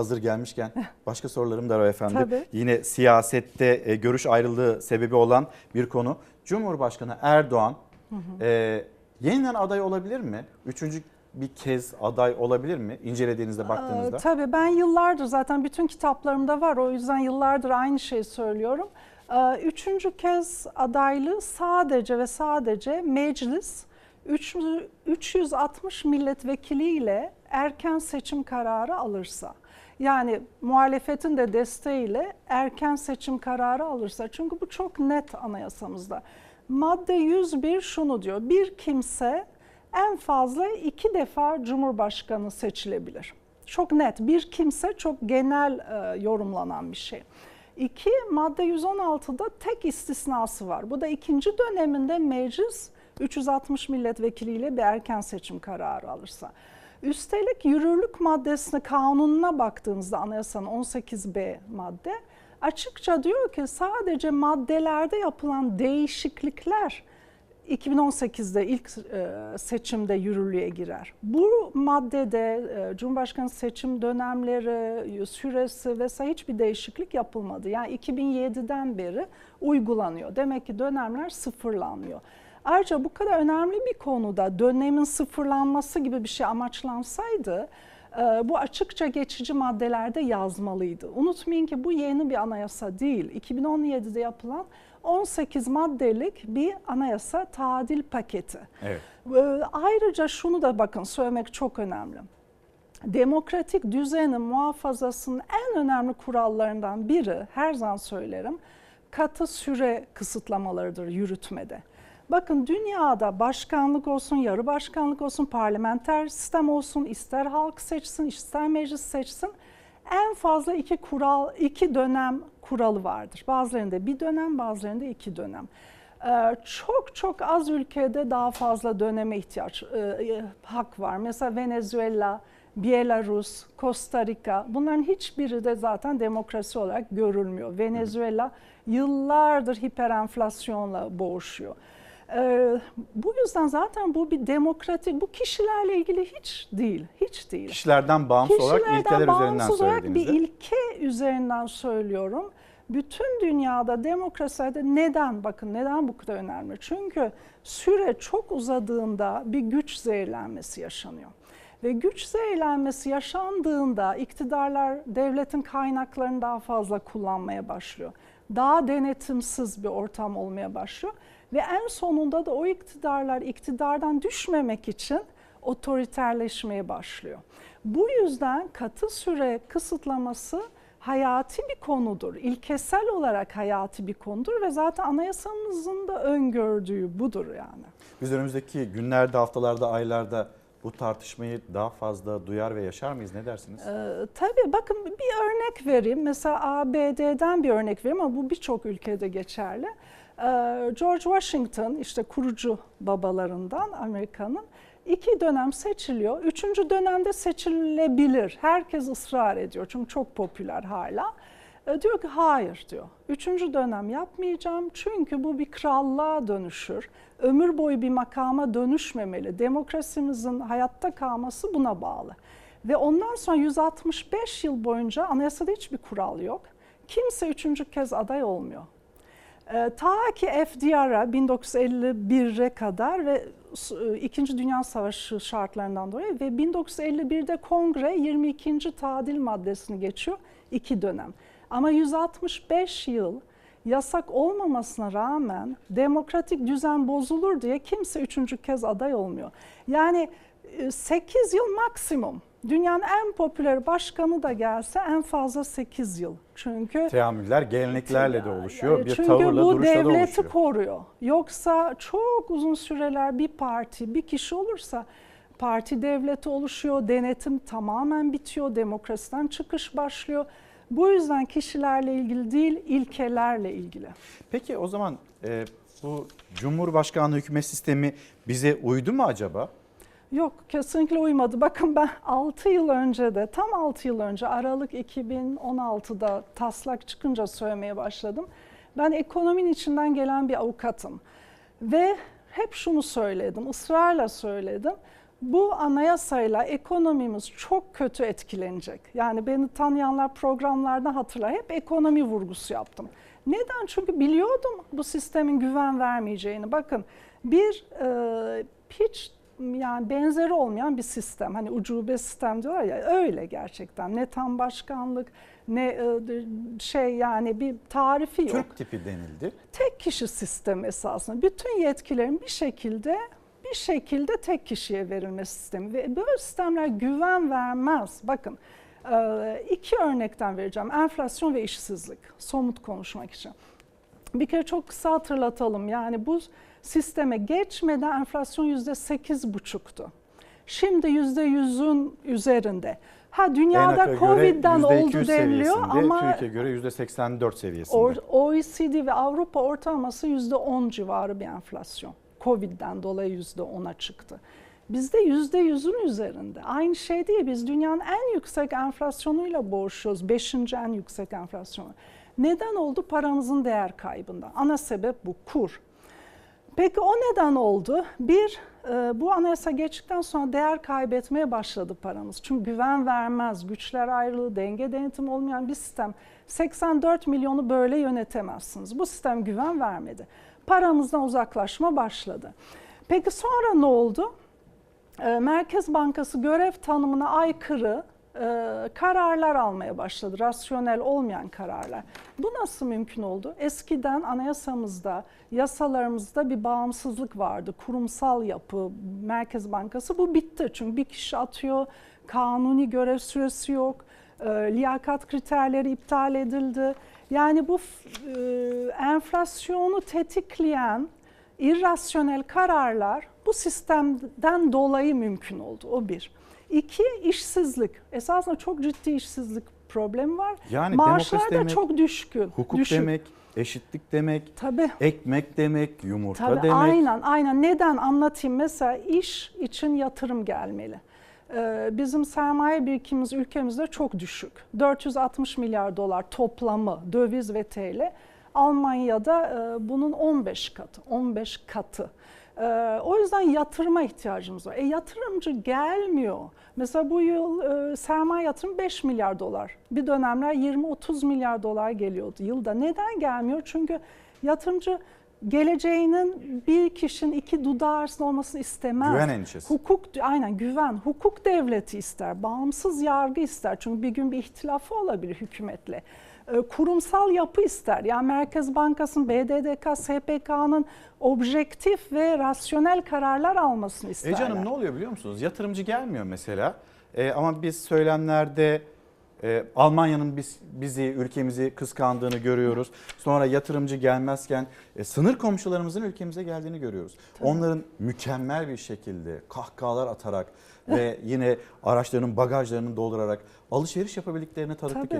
hazır gelmişken başka sorularım da var efendim. Tabii. Yine siyasette e, görüş ayrılığı sebebi olan bir konu. Cumhurbaşkanı Erdoğan e, yeniden aday olabilir mi? Üçüncü bir kez aday olabilir mi? İncelediğinizde baktığınızda. Ee, tabii ben yıllardır zaten bütün kitaplarımda var o yüzden yıllardır aynı şeyi söylüyorum. Ee, üçüncü kez adaylığı sadece ve sadece meclis üç- 360 milletvekiliyle erken seçim kararı alırsa. Yani muhalefetin de desteğiyle erken seçim kararı alırsa. Çünkü bu çok net anayasamızda. Madde 101 şunu diyor. Bir kimse en fazla iki defa Cumhurbaşkanı seçilebilir. Çok net. Bir kimse çok genel e, yorumlanan bir şey. İki, madde 116'da tek istisnası var. Bu da ikinci döneminde meclis 360 milletvekiliyle bir erken seçim kararı alırsa. Üstelik yürürlük maddesine kanununa baktığınızda anayasanın 18b madde açıkça diyor ki sadece maddelerde yapılan değişiklikler 2018'de ilk e, seçimde yürürlüğe girer. Bu maddede e, Cumhurbaşkanı seçim dönemleri, süresi vesaire hiçbir değişiklik yapılmadı. Yani 2007'den beri uygulanıyor. Demek ki dönemler sıfırlanmıyor. Ayrıca bu kadar önemli bir konuda dönemin sıfırlanması gibi bir şey amaçlansaydı e, bu açıkça geçici maddelerde yazmalıydı. Unutmayın ki bu yeni bir anayasa değil. 2017'de yapılan 18 maddelik bir anayasa tadil paketi. Evet. Ee, Ayrıca şunu da bakın söylemek çok önemli. Demokratik düzenin muhafazasının en önemli kurallarından biri her zaman söylerim katı süre kısıtlamalarıdır yürütmede. Bakın dünyada başkanlık olsun, yarı başkanlık olsun, parlamenter sistem olsun, ister halk seçsin, ister meclis seçsin en fazla iki kural, iki dönem kuralı vardır. Bazılarında bir dönem, bazılarında iki dönem. Ee, çok çok az ülkede daha fazla döneme ihtiyaç, e, hak var. Mesela Venezuela, Belarus, Costa Rica bunların hiçbiri de zaten demokrasi olarak görülmüyor. Venezuela yıllardır hiperenflasyonla boğuşuyor. Ee, bu yüzden zaten bu bir demokratik, bu kişilerle ilgili hiç değil, hiç değil. Kişilerden bağımsız olarak Kişilerden ilkeler üzerinden bağımsız olarak bir ilke üzerinden söylüyorum. Bütün dünyada demokrasilerde neden bakın neden bu kadar önemli? Çünkü süre çok uzadığında bir güç zehirlenmesi yaşanıyor. Ve güç zehirlenmesi yaşandığında iktidarlar devletin kaynaklarını daha fazla kullanmaya başlıyor. Daha denetimsiz bir ortam olmaya başlıyor. Ve en sonunda da o iktidarlar iktidardan düşmemek için otoriterleşmeye başlıyor. Bu yüzden katı süre kısıtlaması hayati bir konudur. İlkesel olarak hayati bir konudur ve zaten anayasamızın da öngördüğü budur yani. Biz önümüzdeki günlerde, haftalarda, aylarda bu tartışmayı daha fazla duyar ve yaşar mıyız? Ne dersiniz? Ee, tabii bakın bir örnek vereyim. Mesela ABD'den bir örnek vereyim ama bu birçok ülkede geçerli. Ee, George Washington işte kurucu babalarından Amerika'nın iki dönem seçiliyor. Üçüncü dönemde seçilebilir. Herkes ısrar ediyor çünkü çok popüler hala. E, diyor ki hayır diyor. Üçüncü dönem yapmayacağım çünkü bu bir krallığa dönüşür. Ömür boyu bir makama dönüşmemeli. Demokrasimizin hayatta kalması buna bağlı. Ve ondan sonra 165 yıl boyunca anayasada hiçbir kural yok. Kimse üçüncü kez aday olmuyor. E, ta ki FDR'a 1951'e kadar ve e, İkinci Dünya Savaşı şartlarından dolayı ve 1951'de Kongre 22. tadil maddesini geçiyor iki dönem. Ama 165 yıl yasak olmamasına rağmen demokratik düzen bozulur diye kimse üçüncü kez aday olmuyor. Yani 8 yıl maksimum. Dünyanın en popüler başkanı da gelse en fazla 8 yıl. Çünkü Teamüller geleneklerle de oluşuyor. yani bir çünkü tavırla, bu duruşla da devleti oluşuyor. koruyor. Yoksa çok uzun süreler bir parti, bir kişi olursa parti devleti oluşuyor, denetim tamamen bitiyor, demokrasiden çıkış başlıyor. Bu yüzden kişilerle ilgili değil, ilkelerle ilgili. Peki o zaman e, bu Cumhurbaşkanlığı hükümet sistemi bize uydu mu acaba? Yok kesinlikle uymadı. Bakın ben 6 yıl önce de tam 6 yıl önce Aralık 2016'da taslak çıkınca söylemeye başladım. Ben ekonominin içinden gelen bir avukatım ve hep şunu söyledim, ısrarla söyledim. Bu anayasayla ekonomimiz çok kötü etkilenecek. Yani beni tanıyanlar programlarda hatırlar. Hep ekonomi vurgusu yaptım. Neden? Çünkü biliyordum bu sistemin güven vermeyeceğini. Bakın bir e, hiç yani benzeri olmayan bir sistem. Hani ucube sistem diyorlar ya öyle gerçekten. Ne tam başkanlık ne e, şey yani bir tarifi yok Türk tipi denildi. tek kişi sistem esasında. Bütün yetkilerin bir şekilde bir şekilde tek kişiye verilme sistemi ve böyle sistemler güven vermez. Bakın e, iki örnekten vereceğim. Enflasyon ve işsizlik. Somut konuşmak için. Bir kere çok kısa hatırlatalım. Yani bu sisteme geçmeden enflasyon yüzde sekiz buçuktu. Şimdi yüzde yüzün üzerinde. Ha dünyada Covid'den oldu %200 deniliyor ama Türkiye göre %84 seviyesinde. OECD ve Avrupa ortalaması %10 civarı bir enflasyon. Covid'den dolayı %10'a çıktı. Bizde %100'ün üzerinde. Aynı şey değil. Biz dünyanın en yüksek enflasyonuyla boğuşuyoruz. Beşinci en yüksek enflasyonu. Neden oldu? Paramızın değer kaybında. Ana sebep bu. Kur. Peki o neden oldu? Bir, e, bu anayasa geçtikten sonra değer kaybetmeye başladı paramız. Çünkü güven vermez, güçler ayrılığı, denge denetim olmayan bir sistem. 84 milyonu böyle yönetemezsiniz. Bu sistem güven vermedi. Paramızdan uzaklaşma başladı. Peki sonra ne oldu? E, Merkez Bankası görev tanımına aykırı e, kararlar almaya başladı. Rasyonel olmayan kararlar. Bu nasıl mümkün oldu? Eskiden anayasamızda, yasalarımızda bir bağımsızlık vardı. Kurumsal yapı, Merkez Bankası bu bitti. Çünkü bir kişi atıyor, kanuni görev süresi yok, liyakat kriterleri iptal edildi. Yani bu e, enflasyonu tetikleyen irrasyonel kararlar bu sistemden dolayı mümkün oldu. O bir. İki, işsizlik. Esasında çok ciddi işsizlik problemi var. Yani Maaşlar da demek, çok düşkün. Hukuk düşük. demek, eşitlik demek, Tabii. ekmek demek, yumurta Tabii demek. aynen aynen. Neden anlatayım? Mesela iş için yatırım gelmeli. Ee, Bizim sermaye birikimimiz ülkemizde çok düşük. 460 milyar dolar toplamı döviz ve TL. Almanya'da e, bunun 15 katı, 15 katı. Ee, O yüzden yatırıma ihtiyacımız var. E yatırımcı gelmiyor. Mesela bu yıl e, sermaye yatırım 5 milyar dolar. Bir dönemler 20-30 milyar dolar geliyordu yılda. Neden gelmiyor? Çünkü yatırımcı geleceğinin bir kişinin iki dudağı arasında olmasını istemez. Güven endişesi. Hukuk aynen güven. Hukuk devleti ister, bağımsız yargı ister. Çünkü bir gün bir ihtilafı olabilir hükümetle. Ee, Kurumsal yapı ister. Yani Merkez Bankası'nın, BDDK, SPK'nın objektif ve rasyonel kararlar almasını isterler. Ece Hanım ne oluyor biliyor musunuz? Yatırımcı gelmiyor mesela. E, ama biz söylemlerde e, Almanya'nın biz, bizi, ülkemizi kıskandığını görüyoruz. Sonra yatırımcı gelmezken e, sınır komşularımızın ülkemize geldiğini görüyoruz. Onların mükemmel bir şekilde kahkahalar atarak ve yine araçlarının bagajlarını doldurarak alışveriş yapabildiklerine tanıklık Tabii. ediyoruz.